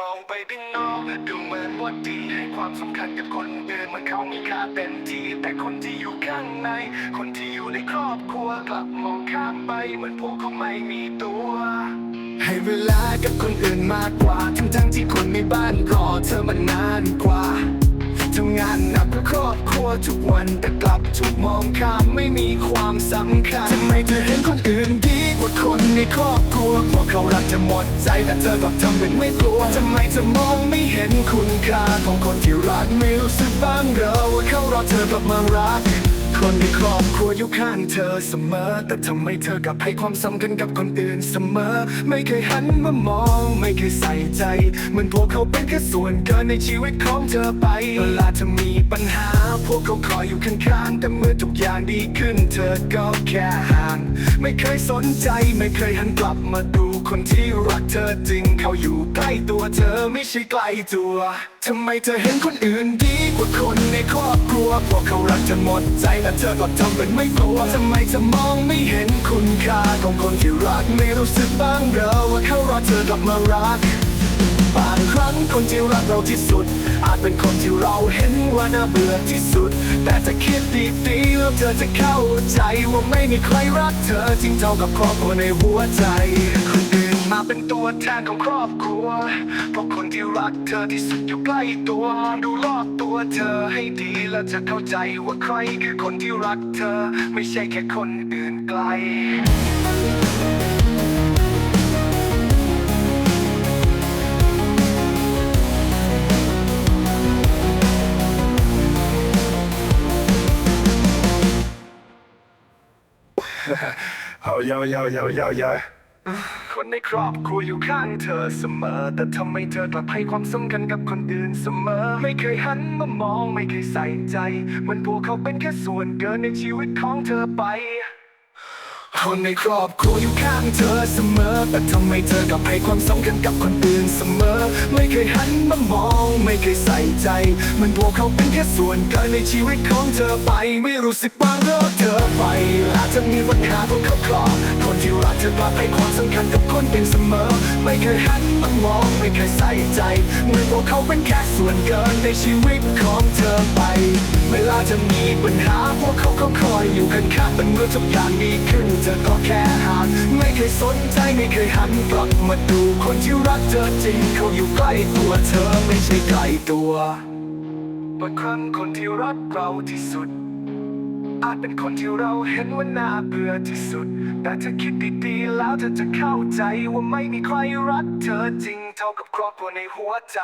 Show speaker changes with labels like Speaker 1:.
Speaker 1: มองไปด้านนอกดูเหมือนว่าดีให้ความสำคัญกับคนอื่นเหมันเขามีค่าเต็มที่แต่คนที่อยู่ข้างใน คนที่อยู่ในครอบครัวกลับมองข้ามไปเหมือนพวกเขาไม่มีตัว ให้เวลากับคนอื่นมากกว่า ทั้งทั้งๆที่คนในบ้านรอเธอมานานกว่าำงานหนักเพื่อครอบครัวทุกวันแต่กลับถูกมองข้ามไม่มีความสำคัญทำไมเธอเห็นคนอื่นดีกว่าคนในครอบครัวเพราะเขารักจะหมดใจแต่เธอกลับทำเป็นไม่กลัวทำไมเธอมองไม่เห็นคุณค่าของคนที่รักไม่รู้สึกบ้างเหรอว่าเขารอเธอกลับมารัก คนในครอบครัวอยู่ข้างเธอเสมอ แต่ทำไมเธอกลับให้ความสำคัญกับคนอื่นเสมอ ไม่เคยหันมามอง ไม่เคยใส่ใจ เหมือนพวกเขาเป็นแค่ส่วนเกินในชีวิตของเธอไป เวลาเธอมีปัญหา พวกเขาคอยอยู่ข้างๆ แต่เมื่อทุกอย่างดีขึ้น เธอก็แค่ห่าง ไม่เคยสนใจ ไม่เคยหันกลับมาดู คนที่รักเธอจริงเขาอยู่ใกล้ตัวเธอไม่ใช่ไกลตัวทำไมเธอเห็นคนอื่นดีกว่าคนในครอบครัวพวกเขารักจนหมดใจแต่เธอก็ทำเป็นไม่กลัวทำไมเธอมองไม่เห็นคุณค่าของคนที่รักไม่รู้สึกบ้างเหรอว่าเขารอเธอกลับมารักบางครั้งคนที่รักเราที่สุด อาจเป็นคนที่เราเห็นว่าน่าเบื่อที่สุด แต่จะคิดดีๆแล้วเธอจะเข้าใจว่าไม่มีใครรักเธอจริงเท่ากับครอบครัวในหัวใจคนอื่น มาเป็นตัวแทนของครอบครัว เพราะคนที่รักเธอที่สุดอยู่ใกล้ตัว ดูรอบตัวเธอให้ดีแล้วจะเข้าใจว่าใครคือคนที่รักเธอ ไม่ใช่แค่คนอื่นไกลเอาเยา คนในครอบครัวอยู่ข้างเธอเสมอ แต่ทำไมเธอกลับให้ความสำคัญกับคนอื่นเสมอ ไม่เคยหันมามองไม่เคยใส่ใจ มันพวกเขาเป็นแค่ส่วนเกินในชีวิตของเธอไป คนในครอบครัวอยู่ข้างเธอเสมอ แต่ทำไมเธอกลับให้ความสำคัญกับคนอื่นเสมอ ไม่เคยหันมามอง ไม่เคยใส่ใจ มันพวกเขาเป็นแค่ส่วนเกินในชีวิตของเธอไป ไม่รู้สึกบ้างเหรอเธอไปอาจจะมีปัญหาพวกเขาคลอคนที่รักเธอกลับให้ความสำคัญกับคนเป็นเสมอ ไม่เคยหันมามอง ไม่เคยใส่ใจเหมือนพวกเขาเป็นแค่ส่วนเกินในชีวิตของเธอไป เวลาจะมีปัญหาพวกเขาก็คอยอยู่ข้างๆแต่เมื่อทุกอย่างดีขึ้นเธอก็แค่ห่างไม่เคยสนใจไม่เคยหันกลับมาดูคนที่รักเธอจริงเขาอยู่ใกล้ตัวเธอไม่ใช่ไกลตัวบางครั้งคนที่รักเราที่สุด อาจเป็นคนที่เราเห็นว่าน่าเบื่อที่สุด แต่ถ้าคิดดีๆแล้วเธอจะเข้าใจว่าไม่มีใครรักเธอจริงเท่ากับครอบครัวในหัวใจ